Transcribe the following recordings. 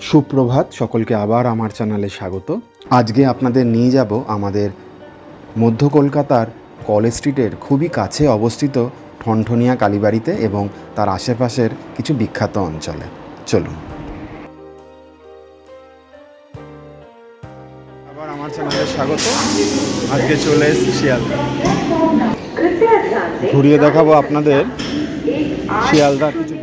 সুপ্রভাত, সকলকে আবার আমার চ্যানেলে স্বাগত। আজকে আপনাদের নিয়ে যাব আমাদের মধ্য কলকাতার কলেজ স্ট্রিটের খুবই কাছে অবস্থিত ঠনঠনিয়া কালীবাড়িতে এবং তার আশেপাশের কিছু বিখ্যাত অঞ্চলে। চলুন। আবার আমার চ্যানেলে স্বাগত। আজকে চলে এসেছি শিয়ালদা। ঘুরিয়ে দেখাবো আপনাদের শিয়ালদার কিছু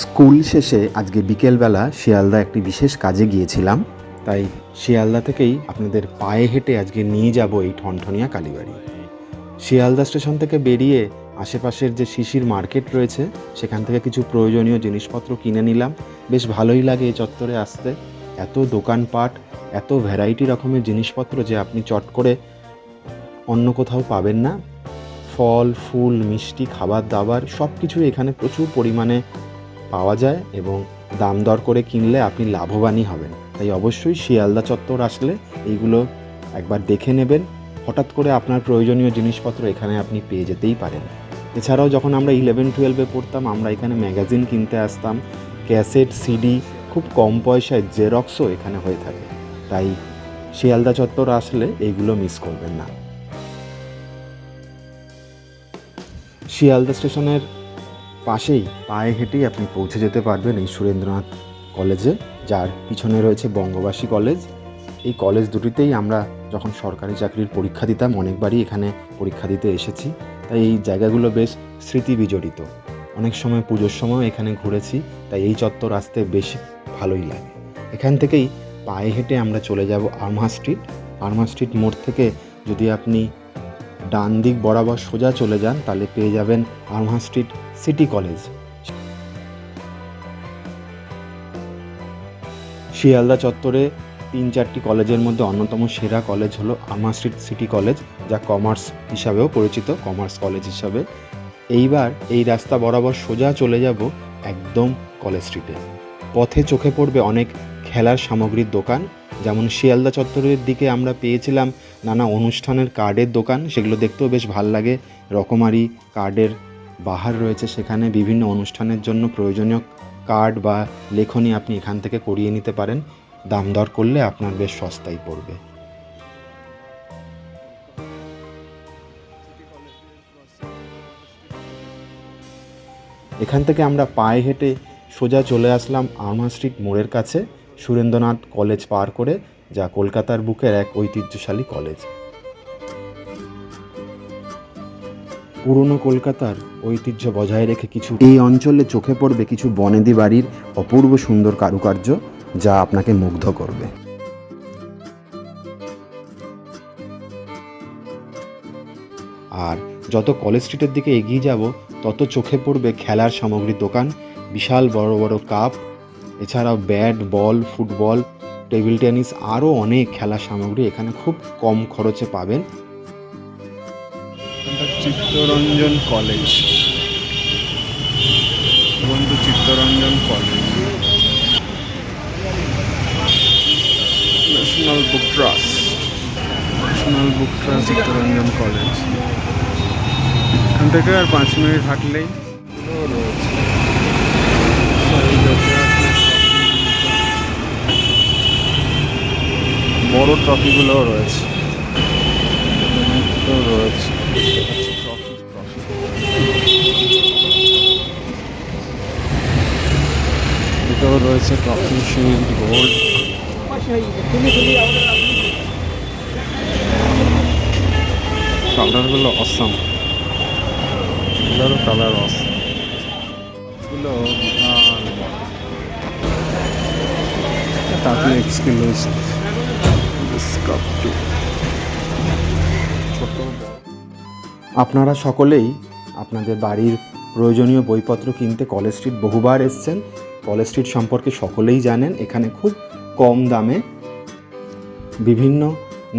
স্কুল শেষে আজকে বিকেলবেলা শিয়ালদা একটি বিশেষ কাজে গিয়েছিলাম। তাই শিয়ালদা থেকেই আপনাদের পায়ে হেঁটে আজকে নিয়ে যাব এই ঠনঠনিয়া কালীবাড়ি। শিয়ালদা স্টেশন থেকে বেরিয়ে আশেপাশের যে শিশির মার্কেট রয়েছে, সেখান থেকে কিছু প্রয়োজনীয় জিনিসপত্র কিনে নিলাম। বেশ ভালোই লাগে এই চত্বরে আসতে। এত দোকানপাট, এত ভ্যারাইটি রকমের জিনিসপত্র যে আপনি চট করে অন্য কোথাও পাবেন না। ফল, ফুল, মিষ্টি খাবার দাবার সব কিছু এখানে প্রচুর পরিমাণে পাওয়া যায় এবং দাম দর করে কিনলে আপনি লাভবানই হবেন। তাই অবশ্যই শিয়ালদা চত্বর আসলে এইগুলো একবার দেখে নেবেন। হঠাৎ করে আপনার প্রয়োজনীয় জিনিসপত্র এখানে আপনি পেয়ে যেতেই পারেন। এছাড়াও যখন আমরা ইলেভেন টুয়েলভে পড়তাম, আমরা এখানে ম্যাগাজিন কিনতে আসতাম ক্যাসেট সিডি খুব কম পয়সায় জেরক্সও এখানে হয়ে থাকে। তাই শিয়ালদা চত্বর আসলে এইগুলো মিস করবেন না। শিয়ালদা স্টেশনের পাশেই পায়ে হেঁটেই আপনি পৌঁছে যেতে পারবেন এই সুরেন্দ্রনাথ কলেজে, যার পিছনে রয়েছে বঙ্গবাসী কলেজ। এই কলেজ দুটিতেই আমরা যখন সরকারি চাকরির পরীক্ষা দিতাম, অনেকবারই এখানে পরীক্ষা দিতে এসেছি। তাই এই জায়গাগুলো বেশ স্মৃতি বিজড়িত। অনেক সময় পুজোর সময় এখানে ঘুরেছি, তাই এই চত্বর আসতে বেশ ভালোই লাগে। এখান থেকেই পায়ে হেঁটে আমরা চলে যাব আর্মা স্ট্রিট। আর্মা স্ট্রিট মোড় থেকে যদি আপনি ডান দিক বরাবর সোজা চলে যান, তাহলে পেয়ে যাবেন আর্মা স্ট্রিট সিটি কলেজ। শিয়ালদা চত্বরে তিন চারটি কলেজের মধ্যে অন্যতম সেরা কলেজ হলো আর্মা স্ট্রিট সিটি কলেজ, যা কমার্স হিসাবেও পরিচিত, কমার্স কলেজ হিসাবে। এইবার এই রাস্তা বরাবর সোজা চলে যাব একদম কলেজ স্ট্রিটে। পথে চোখে পড়বে অনেক খেলার সামগ্রীর দোকান, যেমন শিয়ালদা চত্বরের দিকে আমরা পেয়েছিলাম নানা অনুষ্ঠানের কার্ডের দোকান, সেগুলো দেখতেও বেশ ভালো লাগে। রকমারি কার্ডের বাহার রয়েছে, সেখানে বিভিন্ন অনুষ্ঠানের জন্য প্রয়োজনীয় কার্ড বা লেখনী আপনি এখান থেকে করিয়ে নিতে পারেন। দাম দর করলে আপনার বেশ সস্তায় পড়বে। এখান থেকে আমরা পায়ে হেঁটে সোজা চলে আসলাম আর্মা স্ট্রিট মোড়ের কাছে, সুরেন্দ্রনাথ কলেজ পার করে, যা কলকাতার বুকের এক ঐতিহ্যশালী কলেজ। পুরনো কলকাতার ঐতিহ্য বজায় রেখে কিছু এই অঞ্চলে চোখে পড়বে কিছু বনেদি বাড়ির অপূর্ব সুন্দর কারুকার্য যা আপনাকে মুগ্ধ করবে। আর যত কলেজ স্ট্রিটের দিকে এগিয়ে যাব, তত চোখে পড়বে খেলার সামগ্রীর দোকান, বিশাল বড় বড় কাপ, এছাড়াও bat, ball, football, table tennis, আরও অনেক খেলার সামগ্রী এখানে খুব কম খরচে পাবেন। চিত্তরঞ্জন কলেজ। বন্ধু Chittaranjan College. National Book Trust National Book Trust Chittaranjan College. এখান থেকে আর পাঁচ মিনিট হাঁটলেই। বড় ট্রফিগুলোও রয়েছে রয়েছে। রয়েছে ট্রফি শিল্ড গোল্ড কালারগুলো অসম কালার অসম আপনারা সকলেই আপনাদের বাড়ির প্রয়োজনীয় বইপত্র কিনতে কলেজ স্ট্রিট বহুবার এসছেন। কলেজ স্ট্রিট সম্পর্কে সকলেই জানেন, এখানে খুব কম দামে বিভিন্ন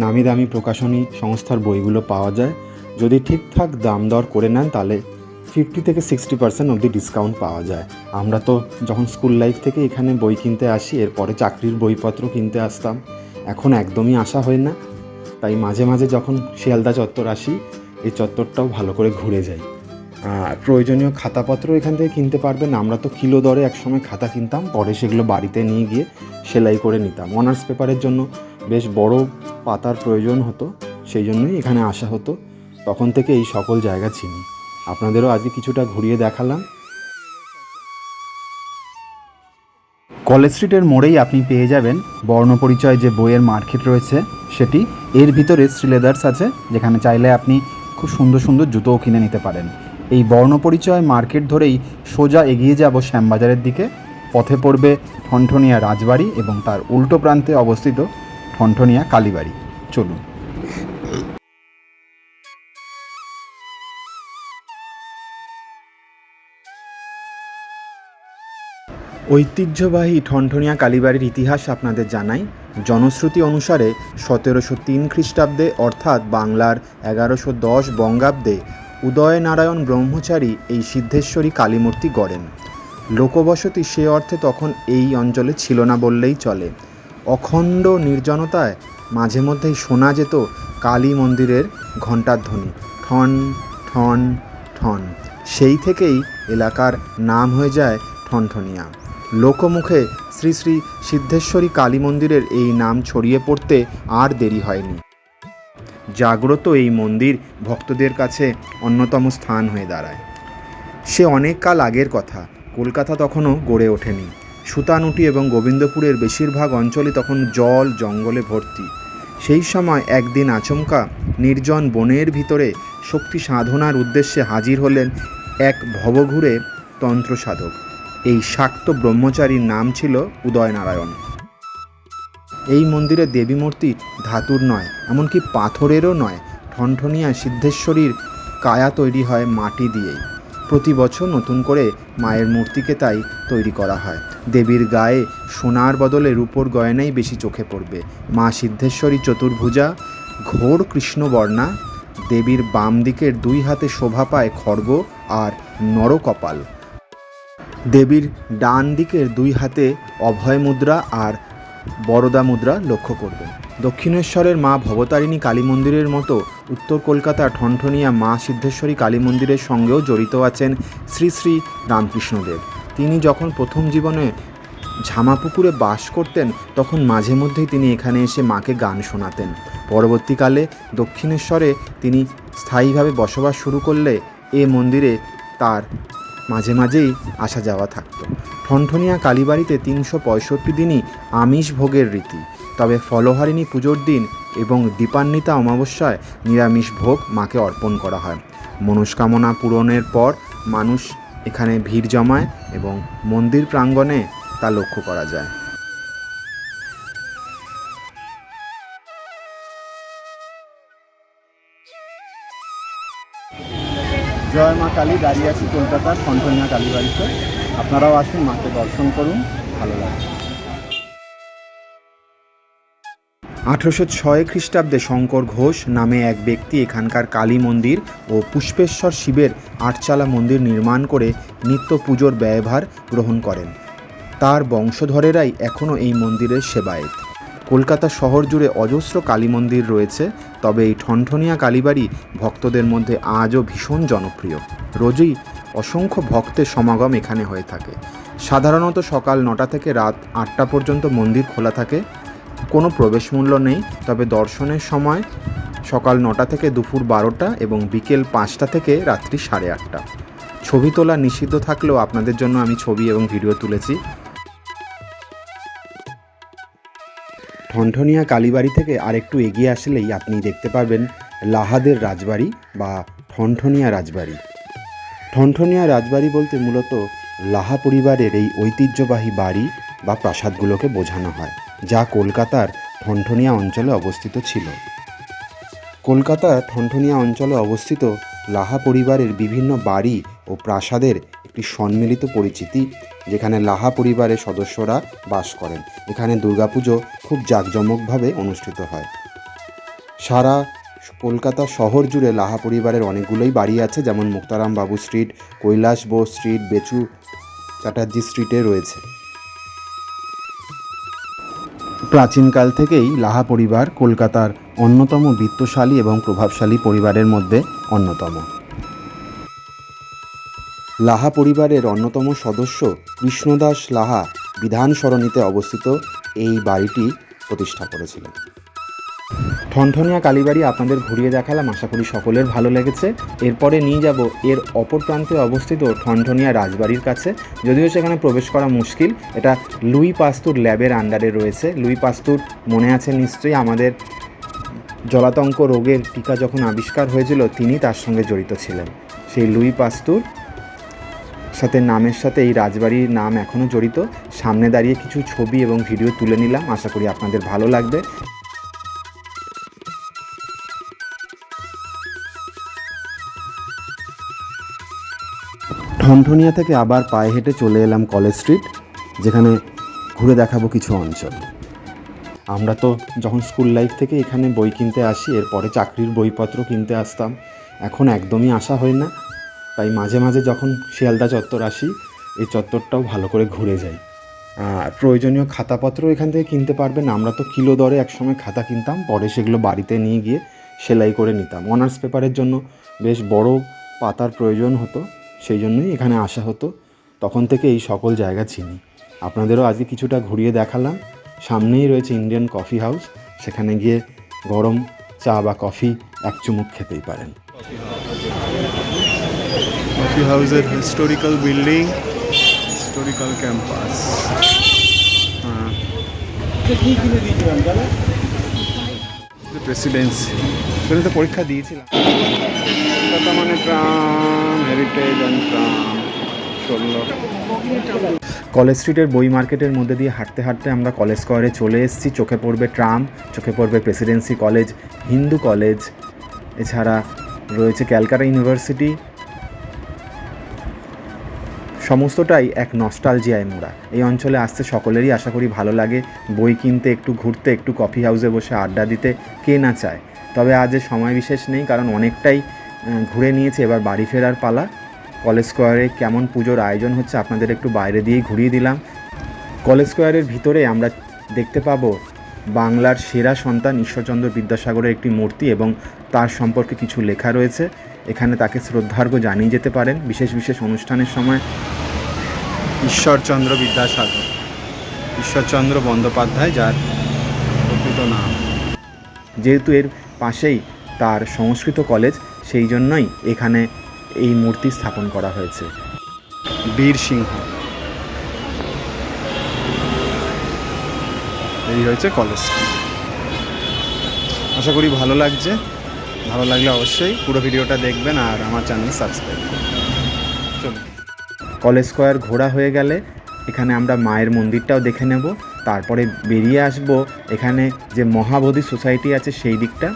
নামি দামি প্রকাশনী সংস্থার বইগুলো পাওয়া যায়। যদি ঠিকঠাক দাম দর করে নেন, তাহলে ফিফটি থেকে সিক্সটি পার্সেন্ট অবধি ডিসকাউন্ট পাওয়া যায়। আমরা তো যখন স্কুল লাইফ থেকে এখানে বই কিনতে আসি, এরপরে চাকরির বইপত্র কিনতে আসতাম। এখন একদমই আসা হয় না। তাই মাঝে মাঝে যখন শিয়ালদা চত্বর আসি, এই চত্বরটাও ভালো করে ঘুরে যাই। প্রয়োজনীয় খাতাপত্র এখান থেকে কিনতে পারবেন। আমরা তো কিলো দরে একসময় খাতা কিনতাম, পরে সেগুলো বাড়িতে নিয়ে গিয়ে সেলাই করে নিতাম। অনার্স পেপারের জন্য বেশ বড় পাতার প্রয়োজন হতো, সেই জন্যই এখানে আসা হতো। তখন থেকে এই সকল জায়গা চিনি। আপনাদেরও আজকে কিছুটা ঘুরিয়ে দেখালাম। কলেজ স্ট্রিটের মোড়েই আপনি পেয়ে যাবেন বর্ণপরিচয় যে বইয়ের মার্কেট রয়েছে, সেটি। এর ভিতরে শ্রীলেদার্স আছে, যেখানে চাইলে আপনি খুব সুন্দর সুন্দর জুতোও কিনে নিতে পারেন। এই বর্ণপরিচয় মার্কেট ধরেই সোজা এগিয়ে যাব শ্যামবাজারের দিকে। পথে পড়বে ঠনঠনিয়া রাজবাড়ি এবং তার উল্টো প্রান্তে অবস্থিত ঠনঠনিয়া কালীবাড়ি। চলুন। ঐতিহ্যবাহী ঠনঠনিয়া কালীবাড়ির ইতিহাস আপনাদের জানাই। জনশ্রুতি অনুসারে সতেরোশো তিন খ্রিস্টাব্দে, অর্থাৎ বাংলার এগারোশো দশ বঙ্গাব্দে উদয়নারায়ণ ব্রহ্মচারী এই সিদ্ধেশ্বরী কালীমূর্তি গড়েন। লোকবসতি সে অর্থে তখন এই অঞ্চলে ছিল না বললেই চলে। অখণ্ড নির্জনতায় মাঝে মধ্যেই শোনা যেত কালী মন্দিরের ঘণ্টার ধ্বনি, ঠন ঠন ঠন। সেই থেকেই এলাকার নাম হয়ে যায় ঠনঠনিয়া। লোকমুখে শ্রী শ্রী সিদ্ধেশ্বরী কালী মন্দিরের এই নাম ছড়িয়ে পড়তে আর দেরি হয়নি। জাগ্রত এই মন্দির ভক্তদের কাছে অন্যতম স্থান হয়ে দাঁড়ায়। সে অনেক কাল আগের কথা, কলকাতা তখনও গড়ে ওঠেনি। সুতানুটি এবং গোবিন্দপুরের বেশিরভাগ অঞ্চলই তখন জল, জঙ্গলে ভর্তি। সেই সময় একদিন আচমকা নির্জন বনের ভিতরে শক্তি সাধনার উদ্দেশ্যে হাজির হলেন এক ভবঘুরে তন্ত্র সাধক এই শাক্ত ব্রহ্মচারীর নাম ছিল উদয়নারায়ণ। এই মন্দিরে দেবী মূর্তি ধাতুর নয়, এমনকি পাথরেরও নয়, ঠনঠনিয়া সিদ্ধেশ্বরীর কায়া তৈরি হয় মাটি দিয়েই। প্রতি বছর নতুন করে মায়ের মূর্তিকে তাই তৈরি করা হয়। দেবীর গায়ে সোনার বদলে রূপোর গয়নাই বেশি চোখে পড়বে। মা সিদ্ধেশ্বরী চতুর্ভুজা, ঘোর কৃষ্ণবর্ণা দেবীর বাম দিকের দুই হাতে শোভা পায় খড়গ আর নরকপাল। দেবীর ডান দিকের দুই হাতে অভয় মুদ্রা আর বরদা মুদ্রা লক্ষ্য করবেন। দক্ষিণেশ্বরের মা ভবতারিণী কালী মন্দিরের মতো উত্তর কলকাতার ঠনঠনিয়া মা সিদ্ধেশ্বরী কালী মন্দিরের সঙ্গেও জড়িত আছেন শ্রী শ্রী রামকৃষ্ণদেব। তিনি যখন প্রথম জীবনে ঝামাপুকুরে বাস করতেন, তখন মাঝে মধ্যেই তিনি এখানে এসে মাকে গান শোনাতেন। পরবর্তীকালে দক্ষিণেশ্বরে তিনি স্থায়ীভাবে বসবাস শুরু করলে এ মন্দিরে তার মাঝে মাঝেই আসা যাওয়া থাকতো। ঠনঠনিয়া কালীবাড়িতে তিনশো পঁয়ষট্টি দিনই আমিষ ভোগের রীতি। তবে ফলহারিণী পুজোর দিন এবং দীপান্বিতা অমাবস্যায় নিরামিষ ভোগ মাকে অর্পণ করা হয়। মনস্কামনা পূরণের পর মানুষ এখানে ভিড় জমায় এবং মন্দির প্রাঙ্গণে তা লক্ষ্য করা যায়। জয় মা কালী, দাঁড়িয়ে আছি কলকাতার ঠনঠনিয়া কালীবাড়িতে। আপনারাও আসুন, মাকে দর্শন করুন, ভালো লাগবে। আঠেরোশো ছয় খ্রিস্টাব্দে শঙ্কর ঘোষ নামে এক ব্যক্তি এখানকার কালী মন্দির ও পুষ্পেশ্বর শিবের আটচালা মন্দির নির্মাণ করে নিত্য পুজোর ব্যয়ভার গ্রহণ করেন। তার বংশধরেরাই এখনও এই মন্দিরের সেবায়েত। কলকাতা শহর জুড়ে অজস্র কালী মন্দির রয়েছে, তবে এই ঠনঠনিয়া কালীবাড়ি ভক্তদের মধ্যে আজও ভীষণ জনপ্রিয়। রোজই অসংখ্য ভক্তের সমাগম এখানে হয়ে থাকে। সাধারণত সকাল নটা থেকে রাত আটটা পর্যন্ত মন্দির খোলা থাকে। কোনো প্রবেশ মূল্য নেই, তবে দর্শনের সময় সকাল নটা থেকে দুপুর বারোটা এবং বিকেল পাঁচটা থেকে রাত্রি সাড়ে আটটা। ছবি তোলা নিষিদ্ধ থাকলেও আপনাদের জন্য আমি ছবি এবং ভিডিও তুলেছি। ঠনঠনিয়া কালীবাড়ি থেকে আরেকটু এগিয়ে আসলেই আপনি দেখতে পারবেন লাহাদের রাজবাড়ি বা ঠনঠনিয়া রাজবাড়ি। ঠনঠনিয়া রাজবাড়ি বলতে মূলত লাহা পরিবারের এই ঐতিহ্যবাহী বাড়ি বা প্রাসাদগুলোকে বোঝানো হয়, যা কলকাতার ঠনঠনিয়া অঞ্চলে অবস্থিত ছিল। কলকাতার ঠনঠনিয়া অঞ্চলে অবস্থিত লাহা পরিবারের বিভিন্ন বাড়ি ও প্রাসাদের একটি সম্মিলিত পরিচিতি, যেখানে লাহা পরিবারের সদস্যরা বাস করেন। এখানে দুর্গাপুজো খুব জাঁকজমকভাবে অনুষ্ঠিত হয়। সারা কলকাতা শহর জুড়ে লাহা পরিবারের অনেকগুলোই বাড়ি আছে, যেমন মুক্তারাম বাবু স্ট্রিট, কৈলাস বোস স্ট্রিট, বেচু চ্যাটার্জি স্ট্রিটে রয়েছে। প্রাচীনকাল থেকেই লাহা পরিবার কলকাতার অন্যতম বিত্তশালী এবং প্রভাবশালী পরিবারের মধ্যে অন্যতম। লাহা পরিবারের অন্যতম সদস্য কৃষ্ণদাস লাহা বিধান সরণিতে অবস্থিত এই বাড়িটি প্রতিষ্ঠা করেছিলেন। ঠনঠনিয়া কালীবাড়ি আপনাদের ঘুরিয়ে দেখালাম, আশা করি সকলের ভালো লেগেছে। এরপরে নিয়ে যাব এর অপর প্রান্তে অবস্থিত ঠনঠনিয়া রাজবাড়ির কাছে। যদিও সেখানে প্রবেশ করা মুশকিল, এটা লুই পাস্তুর ল্যাবের আন্ডারে রয়েছে। লুই পাস্তুর, মনে আছে নিশ্চয়ই আমাদের জলাতঙ্ক রোগের টিকা যখন আবিষ্কার হয়েছিল, তিনি তার সঙ্গে জড়িত ছিলেন। সেই লুই পাস্তুর সাথে নামের সাথে এই রাজবাড়ির নাম এখনও জড়িত। সামনে দাঁড়িয়ে কিছু ছবি এবং ভিডিও তুলে নিলাম, আশা করি আপনাদের ভালো লাগবে। ঠনঠনিয়া থেকে আবার পায়ে হেঁটে চলে এলাম কলেজ স্ট্রিট, যেখানে ঘুরে দেখাবো কিছু অঞ্চল। আমরা তো যখন স্কুল লাইফ থেকে এখানে বই কিনতে আসি, এরপরে চাকরির বইপত্র কিনতে আসতাম। এখন একদমই আসা হয় না। তাই মাঝে মাঝে যখন শিয়ালদা চত্বর আসি, এই চত্বরটাও ভালো করে ঘুরে যাই। প্রয়োজনীয় খাতাপত্র এখান থেকে কিনতে পারবেন। আমরা তো কিলো দরে একসময় খাতা কিনতাম, পরে সেগুলো বাড়িতে নিয়ে গিয়ে সেলাই করে নিতাম। অনার্স পেপারের জন্য বেশ বড় পাতার প্রয়োজন হতো। সেই জন্যই এখানে আসা হতো। তখন থেকে এই সকল জায়গা চিনি। আপনাদেরও আজকে কিছুটা ঘুরিয়ে দেখালাম। সামনেই রয়েছে ইন্ডিয়ান কফি হাউস সেখানে গিয়ে গরম চা বা কফি এক চুমুক খেতেই পারেন। কফি হাউসের হিস্টোরিক্যাল বিল্ডিং হিস্টোরিক্যাল ক্যাম্পাস হ্যাঁ। প্রেসিডেন্সি সেখানে তো পরীক্ষা দিয়েছিলাম। কলেজ স্ট্রিটের বই মার্কেটের মধ্যে দিয়ে হাঁটতে হাঁটতে আমরা কলেজ স্কোয়ারে চলে এসেছি। চোখে পড়বে ট্রাম, চোখে পড়বে প্রেসিডেন্সি কলেজ, হিন্দু কলেজ, এছাড়া রয়েছে ক্যালকাটা ইউনিভার্সিটি। সমস্তটাই এক নস্টালজিয়ায় মোড়া। এই অঞ্চলে আসতে সকলেরই আশা করি ভালো লাগে। বই কিনতে, একটু ঘুরতে, একটু কফি হাউসে বসে আড্ডা দিতে, কে না চায়? তবে আজ সময় বিশেষ নেই, কারণ অনেকটাই ঘুরে নিয়েছে। এবার বাড়ি ফেরার পালা। কলেজ স্কোয়ারে কেমন পুজোর আয়োজন হচ্ছে আপনাদের একটু বাইরে দিয়েই ঘুরিয়ে দিলাম। কলেজ স্কোয়ারের ভিতরে আমরা দেখতে পাবো বাংলার সেরা সন্তান ঈশ্বরচন্দ্র বিদ্যাসাগরের একটি মূর্তি এবং তার সম্পর্কে কিছু লেখা রয়েছে। এখানে তাকে শ্রদ্ধার্ঘ্য জানিয়ে যেতে পারেন বিশেষ বিশেষ অনুষ্ঠানের সময়। ঈশ্বরচন্দ্র বিদ্যাসাগর। ঈশ্বরচন্দ্র বন্দ্যোপাধ্যায় যার প্রকৃত নাম। যেহেতু এর পাশেই তার সংস্কৃত কলেজ সেই জন্যই এখানে এই মূর্তি স্থাপন করা হয়েছে। বীর সিংহ। এই হয়েছে কলেজ আশা করি ভালো লাগছে। ভালো লাগলে অবশ্যই পুরো ভিডিওটা দেখবেন আর আমার চ্যানেল সাবস্ক্রাইব করবেন। চলুন। কলেজ স্কোয়ার ঘোরা হয়ে গেলে এখানে আমরা মায়ের মন্দিরটাও দেখে নেব। তারপরে বেরিয়ে আসব এখানে যে মহাবোধি সোসাইটি আছে সেই দিকটা।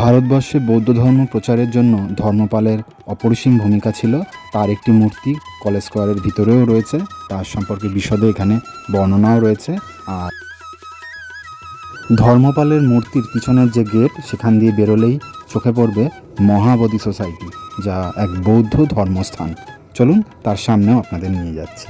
ভারতবর্ষে বৌদ্ধ ধর্ম প্রচারের জন্য ধর্মপালের অপরিসীম ভূমিকা ছিল, তার একটি মূর্তি কলেজ স্কোয়ারের ভিতরেও রয়েছে, তার সম্পর্কে বিশদে এখানে বর্ণনাও রয়েছে, আর ধর্মপালের মূর্তির পিছনের যে গেট, সেখান দিয়ে বেরোলেই চোখে পড়বে মহাবোধি সোসাইটি, যা এক বৌদ্ধ ধর্মস্থান। চলুন, তার সামনেও আপনাদের নিয়ে যাচ্ছি।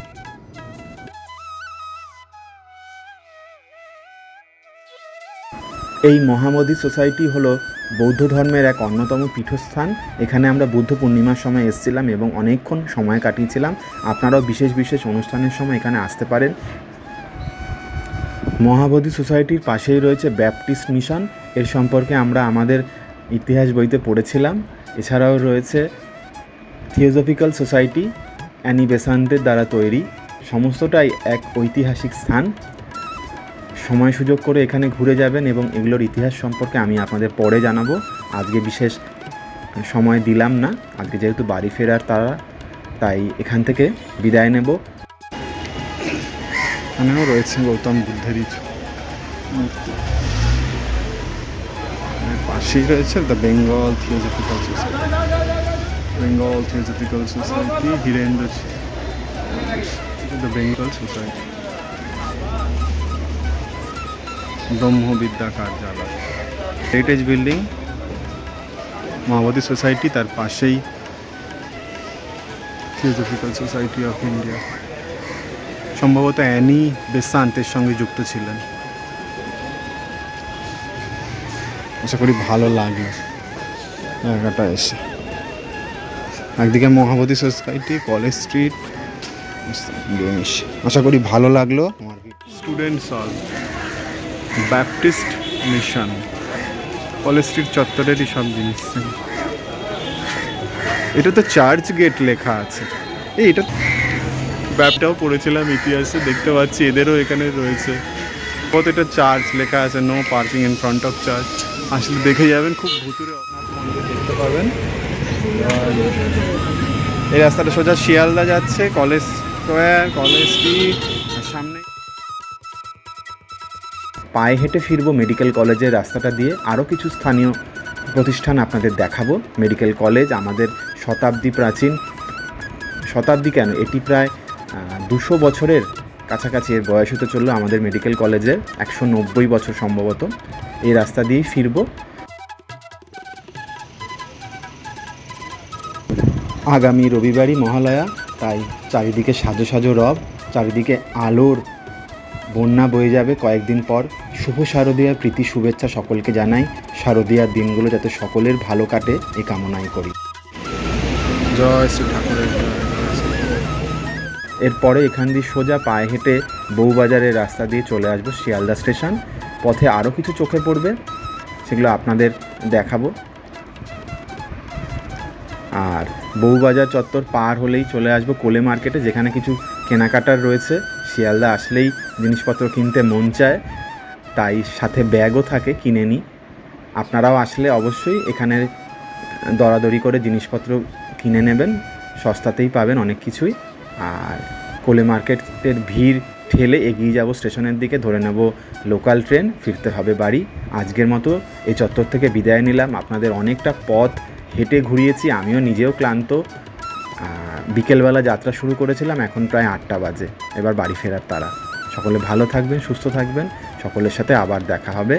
এই মহাবোধি সোসাইটি হলো বৌদ্ধ ধর্মের এক অন্যতম পীঠস্থান। এখানে আমরা বুদ্ধ পূর্ণিমার সময় এসেছিলাম এবং অনেকক্ষণ সময় কাটিয়েছিলাম। আপনারাও বিশেষ বিশেষ অনুষ্ঠানের সময় এখানে আসতে পারেন। মহাবোধি সোসাইটির পাশেই রয়েছে ব্যাপটিস্ট মিশন। এর সম্পর্কে আমরা আমাদের ইতিহাস বইতে পড়েছিলাম। এছাড়াও রয়েছে থিওজফিক্যাল সোসাইটি অ্যানি বেসান্তের দ্বারা তৈরি। সমস্তটাই এক ঐতিহাসিক স্থান। সময় সুযোগ করে এখানে ঘুরে যাবেন এবং এগুলোর ইতিহাস সম্পর্কে আমি আপনাদের পরে জানাব। আজকে বিশেষ সময় দিলাম না। আজকে যেহেতু বাড়ি ফেরার তারা, তাই এখান থেকে বিদায় নেব। এখানেও রয়েছে গৌতম বুদ্ধেরই মূর্তি পাশেই রয়েছে the Bengal Theosophical Society Bengal Theosophical Society Hirendra the Bengal Society ব্রহ্মবিদ্যা কার্যালয়। হেরিটেজ বিল্ডিং মাওবাদী সোসাইটি তার পাশেই থিওজফিক্যাল সোসাইটি অফ ইন্ডিয়া সম্ভবত অ্যানি বেসান্তের সঙ্গে যুক্ত ছিলেন। আশা করি ভালো লাগল জায়গাটা এসে। একদিকে মহাবতী সোসাইটি কলেজ স্ট্রিট আশা করি ভালো লাগল। Students hall Baptist Mission. College Street চত্বরেরই সব জিনিস। এটা তো চার্চ গেট লেখা আছে। এই এটা ব্যাপটাও পড়েছিলাম ইতিহাসে, দেখতে পাচ্ছি, এদেরও এখানে রয়েছে। কত এটা চার্চ লেখা আছে, no parking in front of church. আসলে দেখে যাবেন, খুব ভুতুরে দেখতে পাবেন। এই রাস্তাটা সোজা শিয়ালদা যাচ্ছে, কলেজ স্কোয়ার, কলেজ স্ট্রিট। পায়ে হেঁটে ফিরবো মেডিকেল কলেজের রাস্তাটা দিয়ে। আরও কিছু স্থানীয় প্রতিষ্ঠান আপনাদের দেখাবো। মেডিকেল কলেজ আমাদের শতাব্দী প্রাচীন। শতাব্দী কেন? এটি প্রায় দুশো বছরের কাছাকাছি এর বয়স হতে চলল আমাদের মেডিকেল কলেজের একশো নব্বই বছর সম্ভবত। এই রাস্তা দিয়েই ফিরবো। আগামী রবিবারই মহালয়া, তাই চারিদিকে সাজো সাজো রব, চারিদিকে আলোর বন্যা বয়ে যাবে কয়েকদিন পর। শুভ শারদীয়ার প্রীতি শুভেচ্ছা সকলকে জানাই। শারদীয়ার দিনগুলো যাতে সকলের ভালো কাটে এ কামনাই করি। জয় শ্রী ঠাকুরের এরপরে এখান দিয়ে সোজা পায়ে হেঁটে বউবাজারের রাস্তা দিয়ে চলে আসব শিয়ালদা স্টেশন। পথে আরও কিছু চোখে পড়বে সেগুলো আপনাদের দেখাবো। আর বউবাজার চত্বর পার হলেই চলে আসব কোলে মার্কেটে যেখানে কিছু কেনাকাটার রয়েছে। শিয়ালদা আসলেই জিনিসপত্র কিনতে মন চায়, তাই সাথে ব্যাগও থাকে কিনে নিই। আপনারাও আসলে অবশ্যই এখানে দরাদরি করে জিনিসপত্র কিনে নেবেন, সস্তাতেই পাবেন অনেক কিছুই। আর কোলে মার্কেটের ভিড় ঠেলে এগিয়ে যাব স্টেশনের দিকে, ধরে নেব লোকাল ট্রেন, ফিরতে হবে বাড়ি। আজকের মতো এই চত্বর থেকে বিদায় নিলাম। আপনাদের অনেকটা পথ হেঁটে ঘুরিয়েছি, আমিও নিজেও ক্লান্ত। বিকেলবেলা যাত্রা শুরু করেছিলাম, এখন প্রায় আটটা বাজে। এবার বাড়ি ফেরার তারা সকলে ভালো থাকবেন, সুস্থ থাকবেন। সকলের সাথে আবার দেখা হবে।